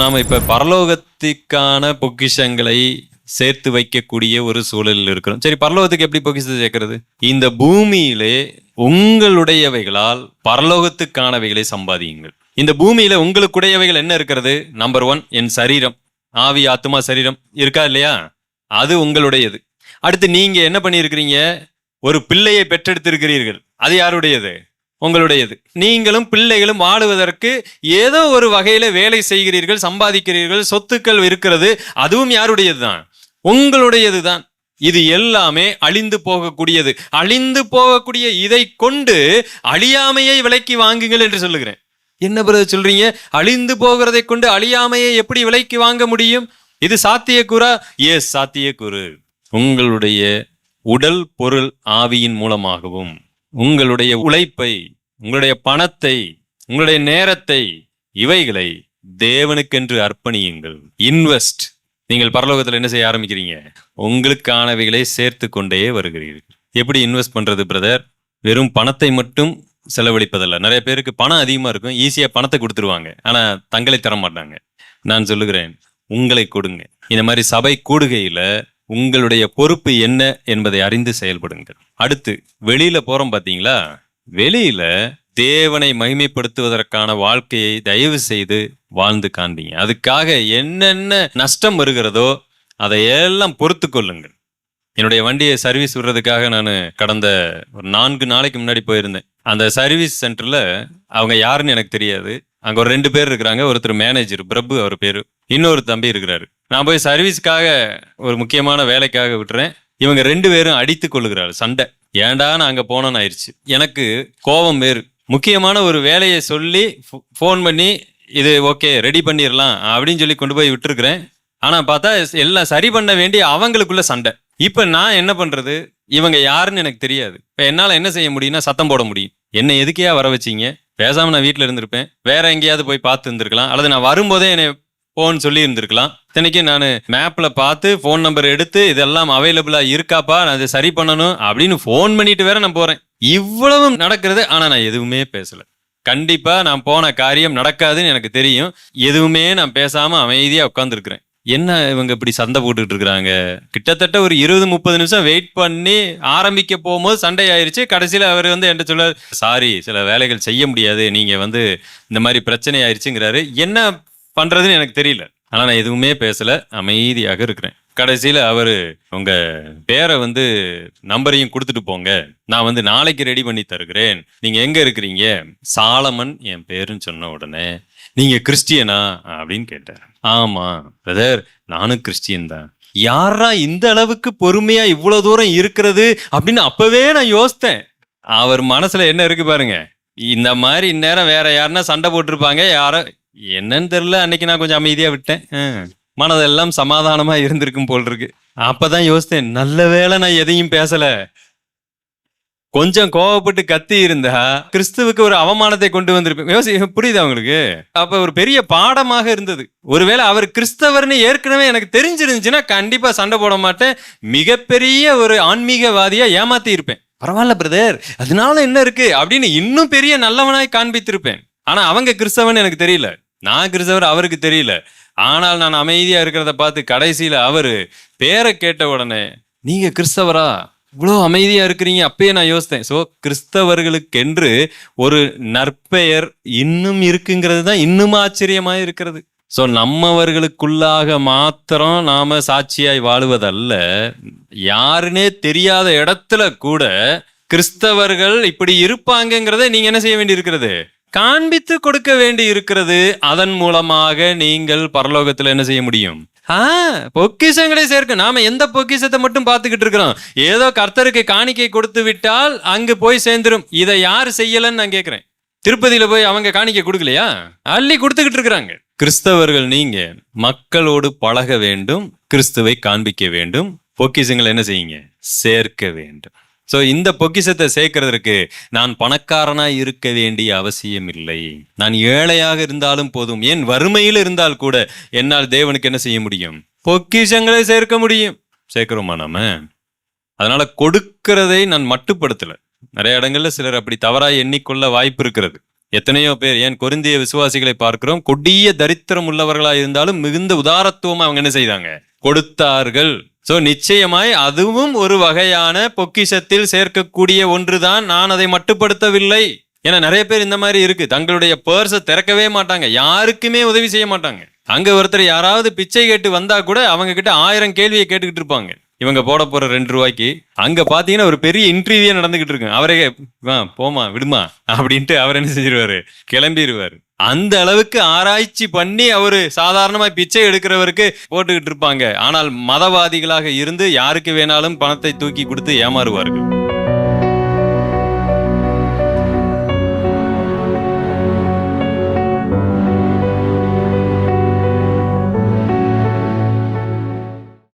நாம் இப்போ பரலோகத்திற்கான பொக்கிஷங்களை சேர்த்து வைக்கக்கூடிய ஒரு சூழலில் இருக்கிறோம். சரி பரலோகத்துக்கு எப்படி பொக்கிஷத்தை சேர்க்கிறது? இந்த பூமியிலே உங்களுடையவைகளால் பரலோகத்துக்கானவைகளை சம்பாதியுங்கள். இந்த பூமியில உங்களுக்குடையவைகள் என்ன இருக்கிறது? நம்பர் ஒன் என் சரீரம். ஆவி ஆத்மா சரீரம் இருக்கா இல்லையா? அது உங்களுடையது. அடுத்து நீங்க என்ன பண்ணியிருக்கிறீங்க? ஒரு பிள்ளையை பெற்றெடுத்திருக்கிறீர்கள். அது யாருடையது? உங்களுடையது. நீங்களும் பிள்ளைகளும் வாழுவதற்கு ஏதோ ஒரு வகையில வேலை செய்கிறீர்கள் சம்பாதிக்கிறீர்கள் சொத்துக்கள் இருக்கிறது அதுவும் யாருடையது தான் உங்களுடையது தான் இது எல்லாமே அழிந்து போகக்கூடியது. அழிந்து போகக்கூடிய இதை கொண்டு அழியாமையை விலைக்கு வாங்குங்கள் என்று சொல்லுகிறேன். என்ன பிரதர் சொல்றீங்க? அழிந்து போகிறதை கொண்டு அழியாமையை எப்படி விலைக்கு வாங்க முடியும்? இது சாத்தியக்கூறா? எஸ் சாத்தியக்கூறு. உங்களுடைய உடல் பொருள் ஆவியின் மூலமாகவும் உங்களுடைய உழைப்பை உங்களுடைய பணத்தை உங்களுடைய நேரத்தை இவைகளை தேவனுக்கென்று அர்ப்பணியுங்கள். இன்வெஸ்ட் நீங்கள் பரலோகத்தில் என்ன செய்ய ஆரம்பிக்கிறீங்க? உங்களுக்கானவைகளை சேர்த்து கொண்டே வருகிறீர்கள். எப்படி இன்வெஸ்ட் பண்றது பிரதர் வெறும் பணத்தை மட்டும் செலவழிப்பதல்ல. நிறைய பேருக்கு பணம் அதிகமாக இருக்கும். ஈஸியாக பணத்தை கொடுத்துருவாங்க. ஆனால் தங்களை தர மாட்டாங்க நான் சொல்லுகிறேன் உங்களை கொடுங்க. இந்த மாதிரி சபை கூடுகையில் உங்களுடைய பொறுப்பு என்ன என்பதை அறிந்து செயல்படுங்கள். அடுத்து வெளியில போறோம் பாத்தீங்களா? வெளியில தேவனை மகிமைப்படுத்துவதற்கான வாழ்க்கையை தயவு செய்து வாழ்ந்து காண்பீங்க. அதுக்காக என்னென்ன நஷ்டம் வருகிறதோ அதையெல்லாம் பொறுத்து கொள்ளுங்கள். என்னுடைய வண்டியை சர்வீஸ் விடுறதுக்காக நான் கடந்த ஒரு நான்கு நாளைக்கு முன்னாடி போயிருந்தேன். அந்த சர்வீஸ் சென்டரில் அவங்க யாருன்னு எனக்கு தெரியாது. அங்கே ஒரு ரெண்டு பேர் இருக்கிறாங்க. ஒருத்தர் மேனேஜர் பிரபு அவர் பேர். இன்னொரு தம்பி இருக்கிறாரு. நான் போய் சர்வீஸ்க்காக ஒரு முக்கியமான வேலைக்காக விட்டுறேன். இவங்க ரெண்டு பேரும் அடித்து கொள்ளுகிறாரு சண்டை. ஏன்டா நான் அங்கே போனோன்னு ஆயிடுச்சு. எனக்கு கோபம் வேறு. முக்கியமான ஒரு வேலையை சொல்லி ஃபோன் பண்ணி இது ஓகே ரெடி பண்ணிடலாம் அப்படின்னு சொல்லி கொண்டு போய் விட்டுருக்குறேன். ஆனால் பார்த்தா எல்லாம் சரி பண்ண வேண்டிய அவங்களுக்குள்ள சண்டை. இப்போ நான் என்ன பண்ணுறது இவங்க யாருன்னு எனக்கு தெரியாது. இப்போ என்னால் என்ன செய்ய முடியும்னா சத்தம் போட முடியும். என்னை எதுக்கையா வர வச்சீங்க? பேசாமல் நான் வீட்டில் இருந்திருப்பேன். வேற எங்கேயாவது போய் பார்த்து இருந்திருக்கலாம். அல்லது நான் வரும்போதே என்னை போன் சொல்லி இருந்திருக்கலாம். இத்தனைக்கும் நான் மேப்பில் பார்த்து ஃபோன் நம்பர் எடுத்து இதெல்லாம் அவைலபிளாக இருக்காப்பா? நான் அதை சரி பண்ணணும் அப்படின்னு ஃபோன் பண்ணிட்டு வேற நான் போகிறேன் இவ்வளவு நடக்கிறது. ஆனால் நான் எதுவுமே பேசலை. கண்டிப்பாக நான் போன காரியம் நடக்காதுன்னு எனக்கு தெரியும். எதுவுமே நான் பேசாமல் அமைதியாக உட்காந்துருக்குறேன் என்ன இவங்க இப்படி சண்டை போட்டுட்டு இருக்கிறாங்க? கிட்டத்தட்ட ஒரு இருபது முப்பது நிமிஷம் வெயிட் பண்ணி ஆரம்பிக்க போகும்போது சண்டை ஆயிடுச்சு கடைசியில் அவர் வந்து என்கிட்ட சொல்ல சாரி சில வேலைகள் செய்ய முடியாது. நீங்கள் வந்து இந்த மாதிரி பிரச்சனை ஆயிடுச்சுங்கிறாரு என்ன பண்ணுறதுன்னு எனக்கு தெரியல. ஆனால் நான் எதுவுமே பேசல. அமைதியாக இருக்கிறேன். கடைசியில் அவர் உங்கள் பேரை வந்து நம்பரையும் கொடுத்துட்டு போங்க. நான் வந்து நாளைக்கு ரெடி பண்ணி தருகிறேன். நீங்கள் எங்கே இருக்கிறீங்க? சாலமன் என் பேருன்னு சொன்ன உடனே நீங்கள் கிறிஸ்டியனா? அப்படின்னு கேட்டார். ஆமா பிரதர் நானும் கிறிஸ்டியன் தான். யாரா இந்த அளவுக்கு பொறுமையா இவ்வளவு தூரம் இருக்கிறது அப்படின்னு அப்பவே நான் யோசித்தேன். அவர் மனசுல என்ன இருக்கு பாருங்க. இந்த மாதிரி இந்நேரம் வேற யாருன்னா சண்டை போட்டிருப்பாங்க யாரோ என்னன்னு தெரியல அன்னைக்கு நான் கொஞ்சம் அமைதியா விட்டேன். மனதெல்லாம் சமாதானமா இருந்திருக்கும் போல் இருக்கு. அப்பதான் யோசித்தேன் நல்ல வேளை நான் எதையும் பேசல. கொஞ்சம் கோவப்பட்டு கத்தி இருந்தா கிறிஸ்துவுக்கு ஒரு அவமானத்தை கொண்டு வந்திருப்பேன். யோசி புரியுது அவங்களுக்கு அப்ப ஒரு பெரிய பாடமாக இருந்தது. ஒருவேளை அவர் கிறிஸ்தவர்னு ஏற்கனவே எனக்கு தெரிஞ்சிருந்துச்சுன்னா கண்டிப்பா சண்டை போட மாட்டேன். மிகப்பெரிய ஒரு ஆன்மீகவாதியா ஏமாத்தி இருப்பேன். பரவாயில்ல பிரதர் அதனால என்ன இருக்கு? அப்படின்னு இன்னும் பெரிய நல்லவனாய் காண்பித்திருப்பேன். ஆனா அவங்க கிறிஸ்தவன் எனக்கு தெரியல. நான் கிறிஸ்தவர் அவருக்கு தெரியல. ஆனால் நான் அமைதியா இருக்கிறத பார்த்து கடைசியில அவரு பேரை கேட்ட உடனே நீங்க கிறிஸ்தவரா? இவ்வளோ அமைதியாக இருக்கிறீங்க அப்பயே நான் யோசித்தேன். ஸோ கிறிஸ்தவர்களுக்கென்று ஒரு நற்பெயர் இன்னும் இருக்குங்கிறது தான் இன்னும் ஆச்சரியமா இருக்கிறது. ஸோ நம்மவர்களுக்குள்ளாக மாத்திரம் நாம சாட்சியாய் வாழுவதல்ல. யாருனே தெரியாத இடத்துல கூட கிறிஸ்தவர்கள் இப்படி இருப்பாங்கங்கிறத நீங்கள் என்ன செய்ய வேண்டி இருக்கிறது காண்பித்து கொடுக்க வேண்டி இருக்கிறது அதன் மூலமாக நீங்கள் பரலோகத்துல என்ன செய்ய முடியும்? பொக்கிஷங்களை சேர்க்க. நாம எந்த பொக்கிஷத்தை மட்டும் பார்த்துக்கிட்டு இருக்கிறோம். ஏதோ கர்த்தருக்கு காணிக்கை கொடுத்து விட்டால் அங்கு போய் சேர்ந்துரும். இதை யார் செய்யலன்னு நான் கேட்கிறேன். திருப்பதியில போய் அவங்க காணிக்கை கொடுக்கலையா? அள்ளி கொடுத்துக்கிட்டு இருக்கிறாங்க. கிறிஸ்தவர்கள் நீங்க மக்களோடு பழக வேண்டும் கிறிஸ்துவை காண்பிக்க வேண்டும் பொக்கிஷங்களை என்ன செய்யுங்க? சேர்க்க வேண்டும். ஸோ இந்த பொக்கிஷத்தை சேர்க்கறதற்கு நான் பணக்காரனாக இருக்க வேண்டிய அவசியம் இல்லை நான் ஏழையாக இருந்தாலும் போதும். ஏன் வறுமையில் இருந்தால் கூட என்னால் தேவனுக்கு என்ன செய்ய முடியும்? பொக்கிஷங்களை சேர்க்க முடியும். சேர்க்கிறோமா நாம? அதனால கொடுக்கிறதை நான் மட்டுப்படுத்தலை. நிறைய இடங்கள்ல சிலர் அப்படி தவறாக எண்ணிக்கொள்ள வாய்ப்பு இருக்கிறது. எத்தனையோ பேர் ஏன் கொருந்திய விசுவாசிகளை பார்க்கிறோம் கொடிய தரித்திரம் உள்ளவர்களாக இருந்தாலும் மிகுந்த உதாரத்துவமா அவங்க என்ன செய்தாங்க? கொடுத்தார்கள். ஸோ நிச்சயமாய் அதுவும் ஒரு வகையான பொக்கிஷத்தில் சேர்க்கக்கூடிய ஒன்றுதான். நான் அதை மட்டுப்படுத்தவில்லை. ஏன்னா நிறைய பேர் இந்த மாதிரி இருக்கு. தங்களுடைய பர்ஸை திறக்கவே மாட்டாங்க. யாருக்குமே உதவி செய்ய மாட்டாங்க. அங்க ஒருத்தர் யாராவது பிச்சை கேட்டு வந்தா கூட அவங்க கிட்ட ஆயிரம் கேள்வியை கேட்டுக்கிட்டு இருப்பாங்க. இவங்க போட போற ரெண்டு ரூபாய்க்கு அங்க பாத்தீங்கன்னா ஒரு பெரிய இன்டர்வியூ நடந்துகிட்டு இருக்கு. அவரே வா போமா விடுமா அப்படின்ட்டு அவர் என்ன செஞ்சிருவாரு? கிளம்பிடுவாரு அந்த அளவுக்கு ஆராய்ச்சி பண்ணி அவரு சாதாரணமா பிச்சை எடுக்கிறவருக்கு போட்டுக்கிட்டு இருப்பாங்க. ஆனால் மதவாதிகளாக இருந்து யாருக்கு வேணாலும் பணத்தை தூக்கி கொடுத்து ஏமாறுவார்கள்.